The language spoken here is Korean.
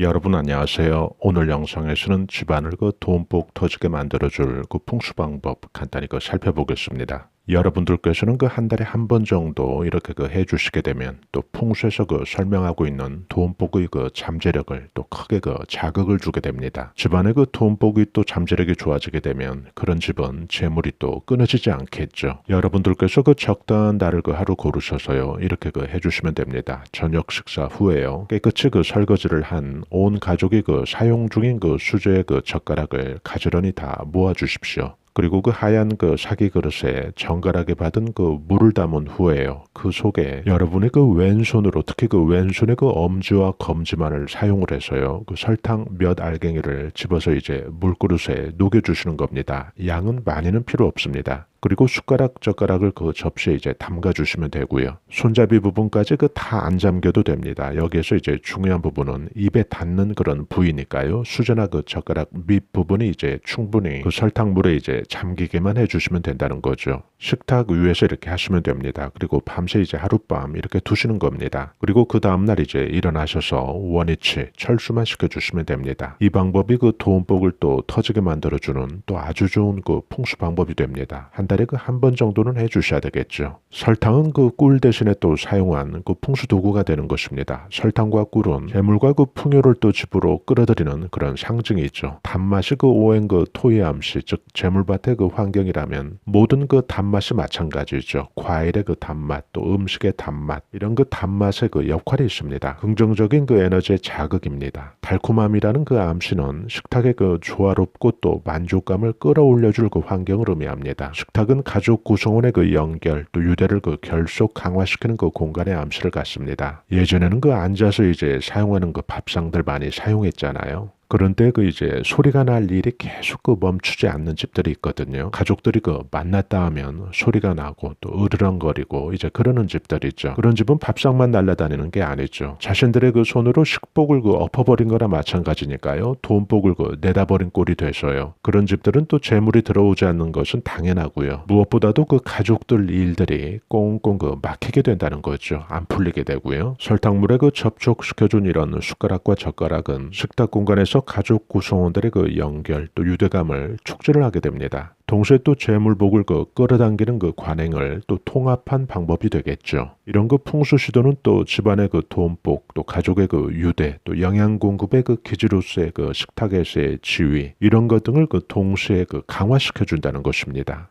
여러분 안녕하세요. 오늘 영상에서는 집안을 그 돈복 터지게 만들어줄 그 풍수 방법 간단히 그 살펴보겠습니다. 여러분들께서는 그 한 달에 한 번 정도 이렇게 그 해주시게 되면 또 풍수에서 그 설명하고 있는 돈복의 그 잠재력을 또 크게 그 자극을 주게 됩니다. 집안의 그 돈복이 또 잠재력이 좋아지게 되면 그런 집은 재물이 또 끊어지지 않겠죠. 여러분들께서 그 적당한 날을 그 하루 고르셔서요 이렇게 그 해주시면 됩니다. 저녁 식사 후에요 깨끗이 그 설거지를 한 온 가족이 그 사용 중인 그 수저의 그 젓가락을 가지런히 다 모아 주십시오. 그리고 그 하얀 그 사기 그릇에 정갈하게 받은 그 물을 담은 후에요. 그 속에 여러분의 그 왼손으로 특히 그 왼손의 그 엄지와 검지만을 사용을 해서요. 그 설탕 몇 알갱이를 집어서 이제 물그릇에 녹여주시는 겁니다. 양은 많이는 필요 없습니다. 그리고 숟가락 젓가락을 그 접시에 이제 담가 주시면 되고요. 손잡이 부분까지 그 다 안 잠겨도 됩니다. 여기에서 이제 중요한 부분은 입에 닿는 그런 부위니까요. 수저나 그 젓가락 밑 부분이 이제 충분히 그 설탕물에 이제 잠기게만 해주시면 된다는 거죠. 식탁 위에서 이렇게 하시면 됩니다. 그리고 밤새 이제 하룻밤 이렇게 두시는 겁니다. 그리고 그 다음날 이제 일어나셔서 원위치 철수만 시켜주시면 됩니다. 이 방법이 그 도움복을 또 터지게 만들어주는 또 아주 좋은 그 풍수 방법이 됩니다. 한 달에 그 한 번 정도는 해 주셔야 되겠죠. 설탕은 그 꿀 대신에 또 사용한 그 풍수 도구가 되는 것입니다. 설탕과 꿀은 재물과 그 풍요를 또 집으로 끌어들이는 그런 상징이 있죠. 단맛이 그 오행 그 토의 암시 즉 재물밭의 그 환경이라면 모든 그 단맛이 마찬가지죠. 과일의 그 단맛 또 음식의 단맛 이런 그 단맛의 그 역할이 있습니다. 긍정적인 그 에너지의 자극입니다. 달콤함이라는 그 암시는 식탁의 그 조화롭고 또 만족감을 끌어올려줄 그 환경을 의미합니다. 식탁 은 가족 구성원의 그 연결 또 유대를 그 결속 강화시키는 그 공간의 암시를 갖습니다. 예전에는 그 앉아서 이제 사용하는 그 밥상들 많이 사용했잖아요. 그런데 그 이제 소리가 날 일이 계속 그 멈추지 않는 집들이 있거든요. 가족들이 그 만났다 하면 소리가 나고 또 으르렁거리고 이제 그러는 집들이죠. 그런 집은 밥상만 날아다니는 게 아니죠. 자신들의 그 손으로 식복을 그 엎어버린 거나 마찬가지니까요. 돈복을 그 내다버린 꼴이 돼서요. 그런 집들은 또 재물이 들어오지 않는 것은 당연하고요. 무엇보다도 그 가족들 일들이 꽁꽁 그 막히게 된다는 거죠. 안 풀리게 되고요. 설탕물에 그 접촉시켜준 이런 숟가락과 젓가락은 식탁 공간에 서 가족 구성원들의 그 연결 또 유대감을 촉진을 하게 됩니다. 동시에 또 재물복을 그 끌어당기는 그 관행을 또 통합한 방법이 되겠죠. 이런 그 풍수 시도는 또 집안의 그 돈복 또 가족의 그 유대 또 영양 공급의 그 기지로서의 그 식탁에서의 지위 이런 것 등을 그 동시에 그 강화시켜 준다는 것입니다.